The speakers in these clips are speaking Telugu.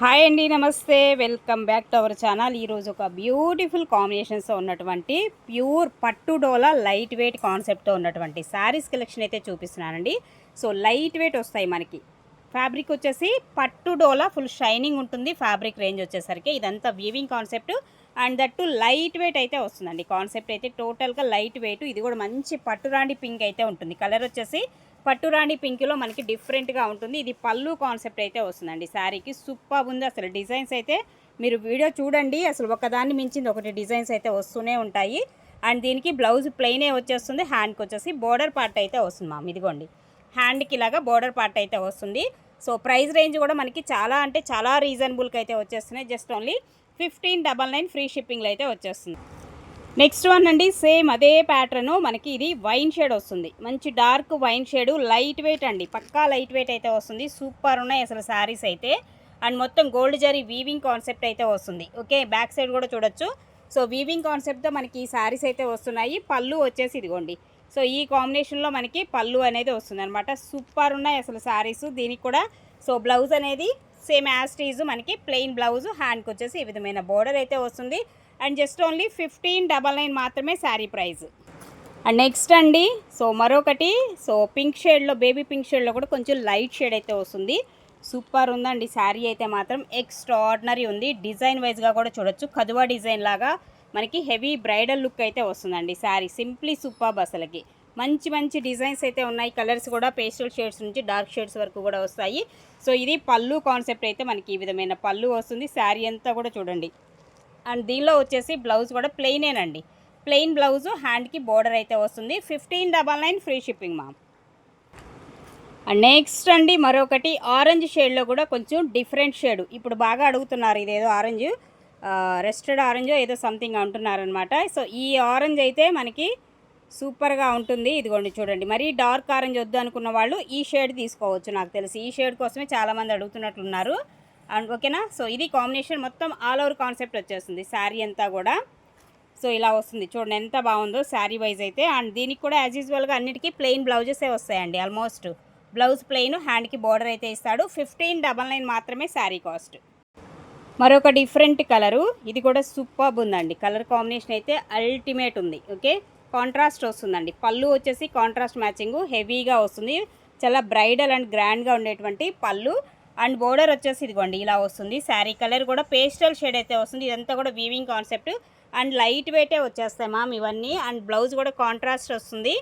హాయ్ అండి నమస్తే. Welcome back to our channel. ఈరోజు ఒక బ్యూటిఫుల్ కాంబినేషన్స్తో ఉన్నటువంటి ప్యూర్ పట్టు డోలా లైట్ వెయిట్ కాన్సెప్ట్తో ఉన్నటువంటి శారీస్ కలెక్షన్ అయితే చూపిస్తున్నానండి. సో లైట్ వెయిట్ వస్తాయి మనకి. ఫ్యాబ్రిక్ వచ్చేసి పట్టు డోలా ఫుల్ షైనింగ్ ఉంటుంది. ఫ్యాబ్రిక్ రేంజ్ వచ్చేసరికి ఇదంతా weaving concept. And that light weight అయితే వస్తుందండి. కాన్సెప్ట్ అయితే టోటల్గా లైట్ వెయిట్. ఇది కూడా మంచి పట్టురాండి పింక్ అయితే ఉంటుంది. కలర్ వచ్చేసి పట్టురాణి పింక్లో మనకి డిఫరెంట్గా ఉంటుంది. ఇది పళ్ళు కాన్సెప్ట్ అయితే వస్తుందండి. శారీకి సూపర్ ఉంది అసలు డిజైన్స్ అయితే. మీరు వీడియో చూడండి. అసలు ఒకదాన్ని మించింది ఒకటి డిజైన్స్ అయితే వస్తూనే ఉంటాయి. అండ్ దీనికి బ్లౌజ్ ప్లెయినే వచ్చేస్తుంది. హ్యాండ్కి వచ్చేసి బోర్డర్ పార్ట్ అయితే వస్తుంది మామ్. ఇదిగోండి. హ్యాండ్కి ఇలాగా బోర్డర్ పార్ట్ అయితే వస్తుంది. సో ప్రైస్ రేంజ్ కూడా మనకి చాలా అంటే చాలా రీజనబుల్కి అయితే వచ్చేస్తున్నాయి. Just only fifteen double nine free షిప్పింగ్లో అయితే వచ్చేస్తుంది. నెక్స్ట్ వన్ అండి సేమ్ అదే ప్యాటర్న్ మనకి ఇది వైన్ షేడ్ వస్తుంది. మంచి dark wine shade light weight అండి. పక్కా లైట్ వెయిట్ అయితే వస్తుంది. సూపర్ ఉన్నాయి అసలు శారీస్ అయితే. అండ్ మొత్తం గోల్డ్ జరీ వీవింగ్ కాన్సెప్ట్ అయితే వస్తుంది. ఓకే బ్యాక్ సైడ్ కూడా చూడొచ్చు. సో వీవింగ్ కాన్సెప్ట్తో మనకి ఈ శారీస్ అయితే వస్తున్నాయి. పళ్ళు వచ్చేసి ఇదిగోండి. సో ఈ కాంబినేషన్లో మనకి పళ్ళు అనేది వస్తుంది అనమాట సూపర్ ఉన్నాయి అసలు శారీస్. దీనికి కూడా సో బ్లౌజ్ అనేది సేమ్ యాస్టీజ్ మనకి ప్లెయిన్ బ్లౌజ్. హ్యాండ్కి వచ్చేసి ఈ విధమైన బోర్డర్ అయితే వస్తుంది. And just only fifteen double nine మాత్రమే శారీ ప్రైస్ అండ్ నెక్స్ట్ అండి సో మరొకటి సో పింక్ షేడ్లో బేబీ పింక్ షేడ్లో కూడా కొంచెం లైట్ షేడ్ అయితే వస్తుంది. సూపర్ ఉందండి శారీ అయితే మాత్రం ఎక్స్ట్రాడినరీ ఉంది. డిజైన్ వైజ్గా కూడా చూడొచ్చు. కదువా డిజైన్ లాగా మనకి హెవీ బ్రైడల్ లుక్ అయితే వస్తుందండి శారీ సింప్లీ సూపర్ అసలకి. మంచి మంచి డిజైన్స్ అయితే ఉన్నాయి. కలర్స్ కూడా పేస్టల్ షేడ్స్ నుంచి డార్క్ షేడ్స్ వరకు కూడా వస్తాయి. సో ఇది పళ్ళు కాన్సెప్ట్ అయితే మనకి ఈ విధమైన పళ్ళు వస్తుంది. శారీ అంతా కూడా చూడండి. అండ్ దీనిలో వచ్చేసి బ్లౌజ్ కూడా ప్లెయినేనండి. ప్లెయిన్ బ్లౌజ్ హ్యాండ్కి బోర్డర్ అయితే వస్తుంది. Fifteen double nine free shipping మా అండ్ నెక్స్ట్ అండి మరొకటి ఆరెంజ్ షేడ్లో కూడా కొంచెం డిఫరెంట్ షేడ్. ఇప్పుడు బాగా అడుగుతున్నారు ఇదేదో ఆరెంజ్ రెస్టెడ్ ఆరెంజ్ ఏదో సంథింగ్ అంటున్నారనమాట సో ఈ ఆరెంజ్ అయితే మనకి సూపర్గా ఉంటుంది. ఇదిగోండి చూడండి. మరి డార్క్ ఆరెంజ్ వద్దు అనుకున్న వాళ్ళు ఈ షేడ్ తీసుకోవచ్చు నాకు తెలిసి. ఈ షేడ్ కోసమే చాలామంది అడుగుతున్నట్లున్నారు. అండ్ ఓకేనా సో ఇది కాంబినేషన్ మొత్తం ఆల్ ఓవర్ కాన్సెప్ట్ వచ్చేస్తుంది. శారీ అంతా కూడా. సో ఇలా వస్తుంది. చూడండి ఎంత బాగుందో శారీ వైజ్ అయితే. అండ్ దీనికి కూడా యాజ్ యూజువల్గా అన్నిటికీ ప్లెయిన్ బ్లౌజెసే వస్తాయండి ఆల్మోస్ట్ బ్లౌజ్ ప్లెయిన్ హ్యాండ్కి బార్డర్ అయితే ఇస్తాడు. ఫిఫ్టీన్ డబల్ నైన్ మాత్రమే శారీ కాస్ట్ మరొక డిఫరెంట్ కలరు ఇది కూడా సూపర్ ఉందండి. కలర్ కాంబినేషన్ అయితే అల్టిమేట్ ఉంది. ఓకే కాంట్రాస్ట్ వస్తుందండి. పళ్ళు వచ్చేసి కాంట్రాస్ట్ మ్యాచింగ్ హెవీగా వస్తుంది. చాలా బ్రైడల్ అండ్ గ్రాండ్గా ఉండేటువంటి పళ్ళు. అండ్ బోర్డర్ వచ్చేసి ఇదిగోండి ఇలా వస్తుంది. శారీ కలర్ కూడా పేస్టల్ షేడ్ అయితే వస్తుంది. ఇదంతా కూడా వీవింగ్ కాన్సెప్ట్ అండ్ లైట్ వెయిటే వచ్చేస్తాయి మ్యామ్ ఇవన్నీ. అండ్ బ్లౌజ్ కూడా కాంట్రాస్ట్ వస్తుంది.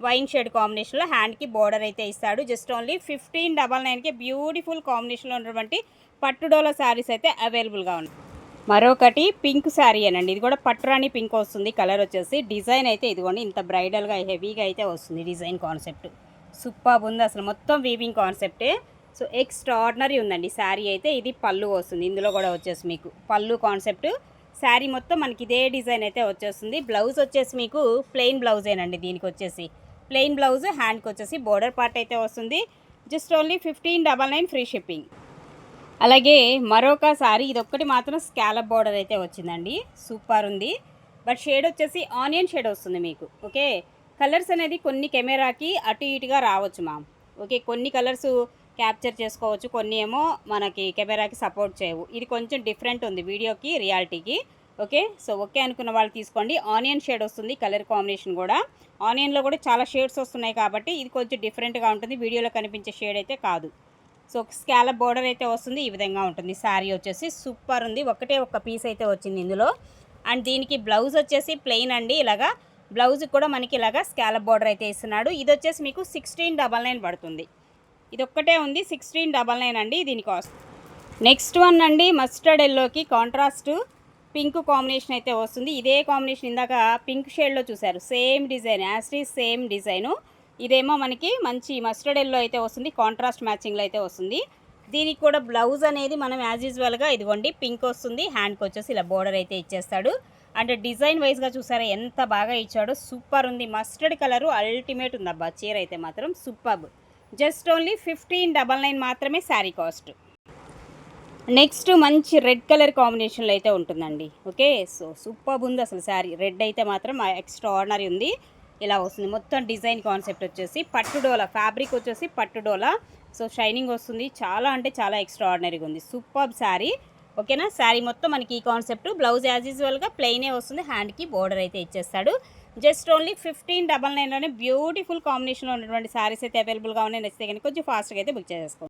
వైన్ షేడ్ కాంబినేషన్లో హ్యాండ్కి బోర్డర్ అయితే ఇస్తాడు. జస్ట్ ఓన్లీ ఫిఫ్టీన్ డబల్ నైన్కి బ్యూటిఫుల్ కాంబినేషన్లో ఉన్నటువంటి పట్టుడోల శారీస్ అయితే అవైలబుల్గా ఉన్నాయి. మరొకటి పింక్ శారీ అనండి. ఇది కూడా పట్టురాణి పింక్ వస్తుంది. కలర్ వచ్చేసి డిజైన్ అయితే ఇదిగోండి. ఇంత బ్రైడల్గా హెవీగా అయితే వస్తుంది డిజైన్ కాన్సెప్ట్ సూపర్ ఉంది అసలు. మొత్తం వీవింగ్ కాన్సెప్టే సో ఎక్స్ట్రాడినరీ ఉందండి. శారీ అయితే ఇది పళ్ళు వస్తుంది. ఇందులో కూడా వచ్చేసి మీకు పళ్ళు కాన్సెప్ట్. శారీ మొత్తం మనకి ఇదే డిజైన్ అయితే వచ్చేస్తుంది. బ్లౌజ్ వచ్చేసి మీకు ప్లెయిన్ బ్లౌజేనండి దీనికి వచ్చేసి. ప్లెయిన్ బ్లౌజ్ హ్యాండ్కి వచ్చేసి బోర్డర్ పార్ట్ అయితే వస్తుంది. Just only fifteen double nine free shipping. అలాగే మరొక శారీ ఇదొక్కటి మాత్రం స్కాలప్ బోర్డర్ అయితే వచ్చిందండి. సూపర్ ఉంది. బట్ షేడ్ వచ్చేసి ఆనియన్ షేడ్ వస్తుంది మీకు. ఓకే? కలర్స్ అనేది కొన్ని కెమెరాకి అటు ఇటుగా రావచ్చు మ్యామ్. ఓకే? కొన్ని కలర్స్ క్యాప్చర్ చేసుకోవచ్చు. కొన్ని ఏమో మనకి కెమెరాకి సపోర్ట్ చేయవు. ఇది కొంచెం డిఫరెంట్ ఉంది వీడియోకి రియాలిటీకి. ఓకే? సో ఓకే అనుకున్న వాళ్ళు తీసుకోండి. ఆనియన్ షేడ్ వస్తుంది కలర్ కాంబినేషన్ కూడా. ఆనియన్లో కూడా చాలా షేడ్స్ వస్తున్నాయి కాబట్టి ఇది కొంచెం డిఫరెంట్గా ఉంటుంది. వీడియోలో కనిపించే షేడ్ అయితే కాదు. సో స్కాలప్ బోర్డర్ అయితే వస్తుంది. ఈ విధంగా ఉంటుంది. శారీ వచ్చేసి సూపర్ ఉంది. ఒకటే ఒక పీస్ అయితే వచ్చింది ఇందులో. అండ్ దీనికి బ్లౌజ్ వచ్చేసి ప్లెయిన్ అండి. ఇలాగా బ్లౌజ్ కూడా మనకి ఇలాగా స్కాలప్ బోర్డర్ అయితే ఇస్తున్నాడు. ఇది వచ్చేసి మీకు సిక్స్టీన్ డబల్ నైన్ పడుతుంది. ఇది ఒక్కటే ఉంది సిక్స్టీన్ డబల్ నైన్ అండి దీని కాస్ట్. నెక్స్ట్ వన్ అండి మస్టర్డ్ ఎల్లోకి కాంట్రాస్ట్ పింక్ కాంబినేషన్ అయితే వస్తుంది. ఇదే కాంబినేషన్ ఇందాక పింక్ షేడ్లో చూసారు సేమ్ డిజైన్ యాస్టీ సేమ్ డిజైను. ఇదేమో మనకి మంచి మస్టర్డ్ ఎల్లో అయితే వస్తుంది కాంట్రాస్ట్ మ్యాచింగ్లో అయితే వస్తుంది. దీనికి కూడా బ్లౌజ్ అనేది మనం యాజ్ యూజువల్గా ఇదిగోండి పింక్ వస్తుంది హ్యాండ్కి వచ్చేసి ఇలా బోర్డర్ అయితే ఇచ్చేస్తాడు. అండ్ డిజైన్ వైజ్గా చూసారా ఎంత బాగా ఇచ్చాడో సూపర్ ఉంది. మస్టర్డ్ కలరు అల్టిమేట్ ఉంది అబ్బా చీర అయితే మాత్రం super. Just only fifteen double nine మాత్రమే శారీ కాస్ట్. నెక్స్ట్ మంచి రెడ్ కలర్ కాంబినేషన్లో అయితే ఉంటుందండి. ఓకే సో సూపర్ ఉంది అసలు శారీ. రెడ్ అయితే మాత్రం ఎక్స్ట్రా ఆర్డినరీ ఉంది. ఇలా వస్తుంది. మొత్తం డిజైన్ కాన్సెప్ట్ వచ్చేసి పట్టుడోలా ఫ్యాబ్రిక్ వచ్చేసి పట్టుడోలా సో షైనింగ్ వస్తుంది. చాలా అంటే చాలా ఎక్స్ట్రా ఆర్డినరీగా ఉంది. సూపర్ శారీ. ఓకేనా? శారీ మొత్తం మనకి ఈ కాన్సెప్ట్. బ్లౌజ్ యాజ్ యూజువల్గా ప్లెయినే వస్తుంది. హ్యాండ్కి బోర్డర్ అయితే ఇచ్చేస్తాడు. జస్ట్ ఓన్లీ ఫిఫ్టీన్ డబల్ నైన్లోనే బ్యూటిఫుల్ కాంబినేషన్లో ఉన్నటువంటి శారీస్ అయితే అవైలబుల్గా ఉన్నాయి. నచ్చితే కానీ కొంచెం ఫాస్ట్గా అయితే బుక్ చేసేసుకోండి.